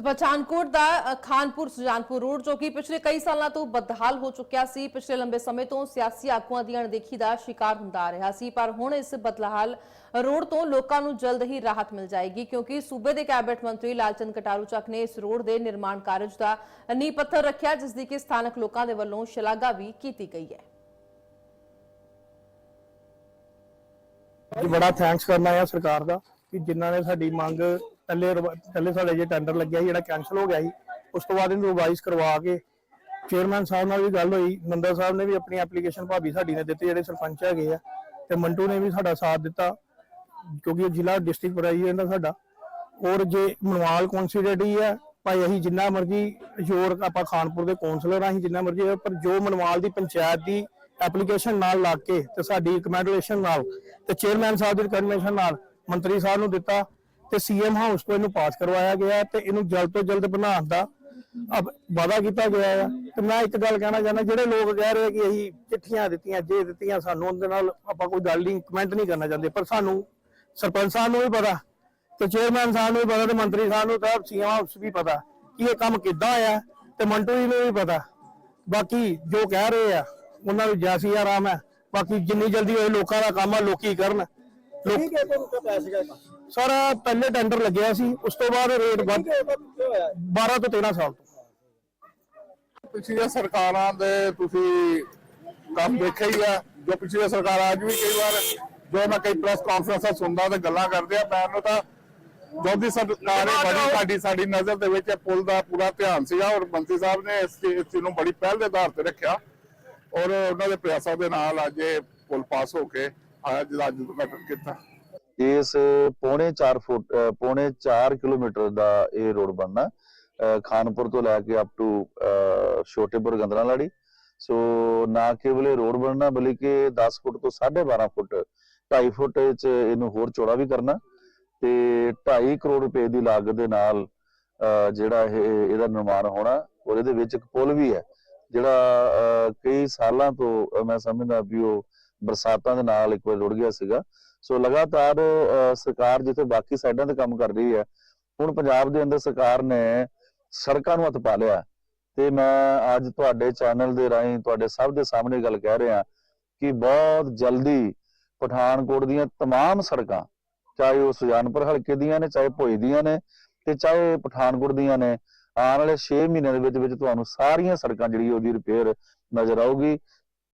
ਸੋ ਪਠਾਨਕੋਟ ਦਾ ਖਾਨਪੁਰ ਸੁਜਾਨਪੁਰ ਰੋਡ ਜੋ ਕਿ ਪਿਛਲੇ ਕਈ ਸਾਲਾਂ ਤੋਂ ਬਦਹਾਲ ਹੋ ਚੁੱਕਿਆ ਸੀ ਪਿਛਲੇ ਲੰਬੇ ਸਮੇਂ ਤੋਂ ਸਿਆਸੀ ਆਗੂਆਂ ਦੀ ਅਣਦੇਖੀ ਦਾ ਸ਼ਿਕਾਰ ਹੁੰਦਾ ਆ ਰਿਹਾ ਸੀ ਪਰ ਹੁਣ ਇਸ ਬਦਹਾਲ ਰੋਡ ਤੋਂ ਲੋਕਾਂ ਨੂੰ ਜਲਦ ਹੀ ਰਾਹਤ ਮਿਲ ਜਾਏਗੀ ਕਿਉਂਕਿ ਸੂਬੇ ਦੇ ਕੈਬਨਿਟ ਮੰਤਰੀ ਲਾਲਚੰਦ ਕਟਾਰੂ ਚੱਕ ਨੇ ਇਸ ਰੋਡ ਦੇ ਨਿਰਮਾਣ ਕਾਰਜ ਦਾ ਨੀਂਹ ਪੱਥਰ ਰੱਖਿਆ ਜਿਸ ਦੀ ਕਿ ਸਥਾਨਕ ਲੋਕਾਂ ਦੇ ਵੱਲੋਂ ਸ਼ਲਾਘਾ ਵੀ ਕੀਤੀ ਗਈ ਹੈ ਬੜਾ ਥੈਂਕਸ ਕਰਨਾ ਹੈ ਸਰਕਾਰ ਦਾ ਕਿ ਜਿਨ੍ਹਾਂ ਨੇ ਸਾਡੀ ਮੰਗ ਪਹਿਲੇ ਰਵਾ- ਪਹਿਲੇ ਸਾਡੇ ਜੇ ਟੈਂਡਰ ਲੱਗਿਆ ਸੀ, ਜਿਹੜਾ ਕੈਨਸਲ ਹੋ ਗਿਆ ਸੀ, ਉਸ ਤੋਂ ਬਾਅਦ ਇਹਨੂੰ ਰਿਵਾਈਜ਼ ਕਰਵਾ ਕੇ ਚੇਅਰਮੈਨ ਸਾਹਿਬ ਨਾਲ ਵੀ ਗੱਲ ਹੋਈ, ਨੰਦਾ ਸਾਹਿਬ ਨੇ ਵੀ ਆਪਣੀ ਐਪਲੀਕੇਸ਼ਨ ਭਾਬੀ ਸਾਡੀ ਨੇ ਦਿੱਤੀ, ਜਿਹੜੇ ਸਰਪੰਚ ਹੈਗੇ ਆ, ਤੇ ਮੰਟੂ ਨੇ ਵੀ ਸਾਡਾ ਸਾਥ ਦਿੱਤਾ, ਕਿਉਂਕਿ ਇਹ ਜ਼ਿਲ੍ਹਾ ਡਿਸਟ੍ਰਿਕਟ ਪ੍ਰੈਜ਼ੀਡੈਂਟ ਦਾ ਸਾਡਾ। ਔਰ ਜੇ ਮਨਵਾਲ ਕੌਂਸਟੀਟਿਊਟੀ ਹੈ ਭਾਈ ਅਸੀਂ ਜਿੰਨਾ ਮਰਜ਼ੀ ਜ਼ੋਰ ਆਪਾਂ ਖਾਨਪੁਰ ਦੇ ਕੌਂਸਲਰ ਅਸੀਂ ਜਿੰਨਾ ਮਰਜ਼ੀ ਪਰ ਜੋ ਮਨਵਾਲ ਦੀ ਪੰਚਾਇਤ ਦੀ ਐਪਲੀਕੇਸ਼ਨ ਨਾਲ ਲਾ ਕੇ ਤੇ ਸਾਡੀ ਰਿਕਮੈਂਡੇਸ਼ਨ ਨਾਲ ਤੇ ਚੇਅਰਮੈਨ ਸਾਹਿਬ ਦੀ ਰਿਕਮੈਂਡੇਸ਼ਨ ਨਾਲ ਮੰਤਰੀ ਸਾਹਿਬ ਨੂੰ ਦਿੱਤਾ ਤੇ ਸੀਐਮ ਹਾਊਸ ਤੋਂ ਇਹਨੂੰ ਪਾਸ ਕਰਵਾਇਆ ਗਿਆ ਤੇ ਇਹਨੂੰ ਜਲਦ ਤੋਂ ਜਲਦ ਬਣਾਉਣ ਦਾ ਵਾਅਦਾ ਕੀਤਾ ਗਿਆ ਹੈ। ਤੇ ਮੈਂ ਇੱਕ ਗੱਲ ਕਹਿਣਾ ਚਾਹੁੰਦਾ, ਜਿਹੜੇ ਲੋਕ ਕਹਿ ਰਹੇ ਕਿ ਅਸੀਂ ਚਿੱਠੀਆਂ ਦਿੱਤੀਆਂ, ਜੇ ਦਿੱਤੀਆਂ ਸਾਨੂੰ, ਉਹਦੇ ਨਾਲ ਆਪਾਂ ਕੋਈ ਗੱਲ ਨਹੀਂ ਕਮੈਂਟ ਨਹੀਂ ਕਰਨਾ ਚਾਹੁੰਦੇ, ਪਰ ਸਾਨੂੰ ਸਰਪੰਚ ਸਾਹਿਬ ਨੂੰ ਵੀ ਪਤਾ ਤੇ ਚੇਅਰਮੈਨ ਸਾਹਿਬ ਨੂੰ ਵੀ ਪਤਾ ਤੇ ਮੰਤਰੀ ਸਾਹਿਬ ਨੂੰ ਤਾਂ ਸੀਐਮ ਹਾਊਸ ਵੀ ਪਤਾ ਕਿ ਇਹ ਕੰਮ ਕਿੱਦਾਂ ਆਇਆ ਤੇ ਮੰਟੂ ਜੀ ਨੂੰ ਵੀ ਪਤਾ। ਬਾਕੀ ਜੋ ਕਹਿ ਰਹੇ ਆ, ਉਹਨਾਂ ਨੂੰ ਜੈਸੀ ਆਰਾਮ ਹੈ। ਬਾਕੀ ਜਿੰਨੀ ਜਲਦੀ ਹੋਏ ਲੋਕਾਂ ਦਾ ਕੰਮ ਆ, ਲੋਕੀ ਕਰਨ। ਠੀਕ ਹੈ, ਤੁਹਾਨੂੰ ਕਾ ਪੈਸੇ ਸਰ ਪਹਿਲੇ ਟੈਂਡਰ ਲੱਗਿਆ ਸੀ ਉਸ ਤੋਂ ਬਾਅਦ ਰੇਟ ਵੱਧ ਕੀ ਹੋਇਆ 12 ਤੋਂ 13 ਸਾਲ ਤੋਂ। ਪਿਛਲੀਆਂ ਸਰਕਾਰਾਂ ਦੇ ਤੁਸੀਂ ਕੰਮ ਦੇਖਿਆ ਹੀ ਆ ਜੋ ਪਿਛਲੀਆਂ ਸਰਕਾਰਾਂ ਅੱਜ ਵੀ ਕਈ ਵਾਰ ਜੋ ਮੈਂ ਕਈ ਪ੍ਰੈਸ ਕਾਨਫਰੰਸਾਂ ਸੁਣਦਾ ਤੇ ਗੱਲਾਂ ਕਰਦੇ ਆ ਮੈਨੂੰ ਤਾਂ ਜੋਦੀ ਸਰਕਾਰ ਨੇ ਬੜੀ ਸਾਡੀ ਸਾਡੀ ਨਜ਼ਰ ਦੇ ਵਿੱਚ ਇਹ ਪੁਲ ਦਾ ਪੂਰਾ ਧਿਆਨ ਸੀਗਾ ਔਰ ਮੰਤਰੀ ਸਾਹਿਬ ਨੇ ਇਸ ਚੀਜ਼ ਨੂੰ ਬੜੀ ਪਹਿਲ ਦੇ ਆਧਾਰ ਤੇ ਰੱਖਿਆ ਔਰ ਉਹਨਾਂ ਦੇ ਪ੍ਰਯਾਸਾਂ ਦੇ ਨਾਲ ਅੱਜ ਇਹ ਪੁਲ ਪਾਸ ਹੋ ਕੇ ਅੱਜ ਦਾ ਅੱਜ ਕੀਤਾ। ਇਸ ਪੌਣੇ 4 ਫੁੱਟ ਪੌਣੇ 4 ਕਿਲੋਮੀਟਰ ਦਾ ਇਹ ਰੋਡ ਬਣਨਾ ਖਾਨਪੁਰ ਤੋਂ ਲੈ ਕੇ ਅਪ ਟੂ ਛੋਟੇਪੁਰ ਗੰਦਰਾਲਾੜੀ ਸੋ ਨਾ ਕੇਵਲ ਇਹ ਰੋਡ ਬਣਨਾ, ਬਲਕਿ 10 ਫੁੱਟ ਤੋਂ 12.5 ਫੁੱਟ 2.5 ਫੁੱਟ ਚ ਇਹਨੂੰ ਹੋਰ ਚੌੜਾ ਵੀ ਕਰਨਾ। ਤੇ 2.5 ਕਰੋੜ ਰੁਪਏ ਦੀ ਲਾਗਤ ਦੇ ਨਾਲ, ਅਹ ਜਿਹੜਾ ਇਹ, ਇਹਦਾ ਨਿਰਮਾਣ ਹੋਣਾ ਔਰ ਇਹਦੇ ਵਿੱਚ ਇੱਕ ਪੁਲ ਵੀ ਹੈ, ਜਿਹੜਾ, ਅਹ ਕਈ ਸਾਲਾਂ ਤੋਂ ਮੈਂ ਸਮਝਦਾ ਵੀ ਉਹ ਬਰਸਾਤਾਂ ਦੇ ਨਾਲ ਇੱਕ ਵਾਰ ਰੁੜ ਗਿਆ ਸੀਗਾ ਸੋ ਲਗਾਤਾਰ ਅਹ, ਸਰਕਾਰ ਜਿੱਥੇ ਬਾਕੀ ਸਾਈਡਾਂ ਤੇ ਕੰਮ ਕਰ ਰਹੀ ਹੈ ਹੁਣ ਪੰਜਾਬ ਦੇ ਅੰਦਰ ਸਰਕਾਰ ਨੇ ਸੜਕਾਂ ਨੂੰ ਹੱਥ ਪਾ ਲਿਆ ਤੇ ਮੈਂ ਅੱਜ ਤੁਹਾਡੇ ਚੈਨਲ ਦੇ ਰਾਹੀਂ ਤੁਹਾਡੇ ਸਭ ਦੇ ਸਾਹਮਣੇ ਗੱਲ ਕਹਿ ਰਿਹਾ ਕਿ ਬਹੁਤ ਜਲਦੀ ਪਠਾਨਕੋਟ ਦੀਆਂ तमाम ਸੜਕਾਂ ਚਾਹੇ ਉਹ ਸੁਜਾਨਪੁਰ ਹਲਕੇ ਦੀਆਂ ਨੇ ਚਾਹੇ ਭੋਈ ਦੀਆਂ ਨੇ ਤੇ ਚਾਹੇ ਪਠਾਨਕੋਟ ਦੀਆਂ ਨੇ ਆਉਣ ਵਾਲੇ 6 ਮਹੀਨਿਆਂ ਦੇ ਵਿੱਚ ਵਿੱਚ ਤੁਹਾਨੂੰ ਸਾਰੀਆਂ ਸੜਕਾਂ ਜਿਹੜੀ ਉਹਦੀ ਰਿਪੇਅਰ ਨਜ਼ਰ ਆਊਗੀ